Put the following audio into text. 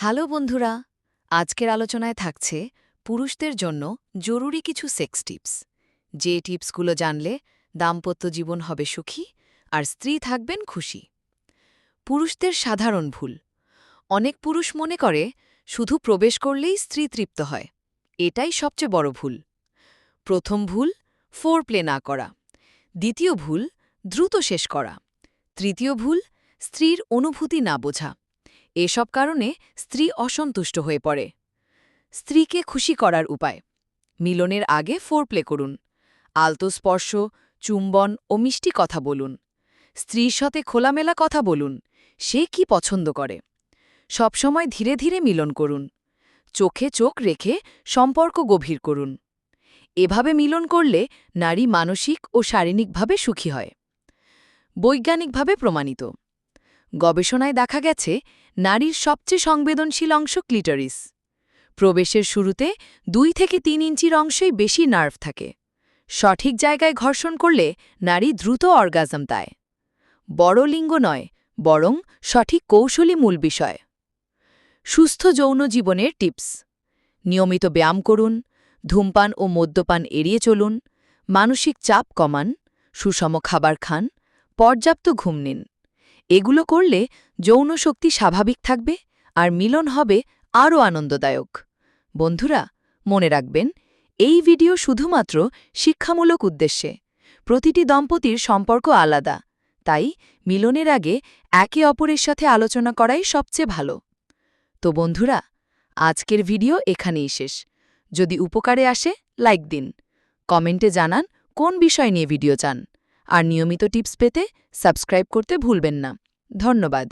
Hello বন্ধুরা, আজকের আলোচনায় থাকছে পুরুষদের জন্য জরুরি কিছু সেক্স টিপস যে টিপসগুলো জানলে দাম্পত্য জীবন হবে সুখী আর স্ত্রী থাকবেন খুশি। পুরুষদের সাধারণ ভুল। অনেক পুরুষ মনে করে শুধু প্রবেশ করলেই স্ত্রী তৃপ্ত হয়। এটাই সবচেয়ে বড় ভুল। প্রথম ভুল ফোর প্লে না করা। দ্বিতীয় ভুল, দ্রুত শেষ করা। তৃতীয় ভুল, স্ত্রীর অনুভূতি না বোঝা। এসব কারণে স্ত্রী অসন্তুষ্ট হয়ে পড়ে। স্ত্রীকে খুশি করার উপায়। মিলনের আগে ফোর প্লে করুন। আলতো স্পর্শ, চুম্বন ও মিষ্টি কথা বলুন। স্ত্রীর সাথে খোলামেলা কথা বলুন, সে কি পছন্দ করে। সবসময় ধীরে ধীরে মিলন করুন। চোখে চোখ রেখে সম্পর্ক গভীর করুন। এভাবে মিলন করলে নারী মানসিক ও শারীরিকভাবে সুখী হয়। বৈজ্ঞানিকভাবে প্রমাণিত। গবেষণায় দেখা গেছে, নারীর সবচেয়ে সংবেদনশীল অংশ ক্লিটারিস। প্রবেশের শুরুতে দুই থেকে তিন ইঞ্চির অংশই বেশি নার্ভ থাকে। সঠিক জায়গায় ঘর্ষণ করলে নারী দ্রুত অর্গাজম দেয়। বড় লিঙ্গ নয়, বরং সঠিক কৌশলী মূল বিষয়। সুস্থ যৌন জীবনের টিপস। নিয়মিত ব্যায়াম করুন, ধূমপান ও মদ্যপান এড়িয়ে চলুন, মানসিক চাপ কমান, সুষম খাবার খান, পর্যাপ্ত ঘুম নিন। এগুলো করলে যৌন শক্তি স্বাভাবিক থাকবে আর মিলন হবে আরও আনন্দদায়ক। বন্ধুরা, মনে রাখবেন, এই ভিডিও শুধুমাত্র শিক্ষামূলক উদ্দেশ্যে। প্রতিটি দম্পতির সম্পর্ক আলাদা, তাই মিলনের আগে একে অপরের সাথে আলোচনা করাই সবচেয়ে ভালো। তো বন্ধুরা, আজকের ভিডিও এখানেই শেষ। যদি উপকারে আসে, লাইক দিন। কমেন্টে জানান কোন বিষয় নিয়ে ভিডিও চান। আর নিয়মিত টিপস পেতে সাবস্ক্রাইব করতে ভুলবেন না। ধন্যবাদ।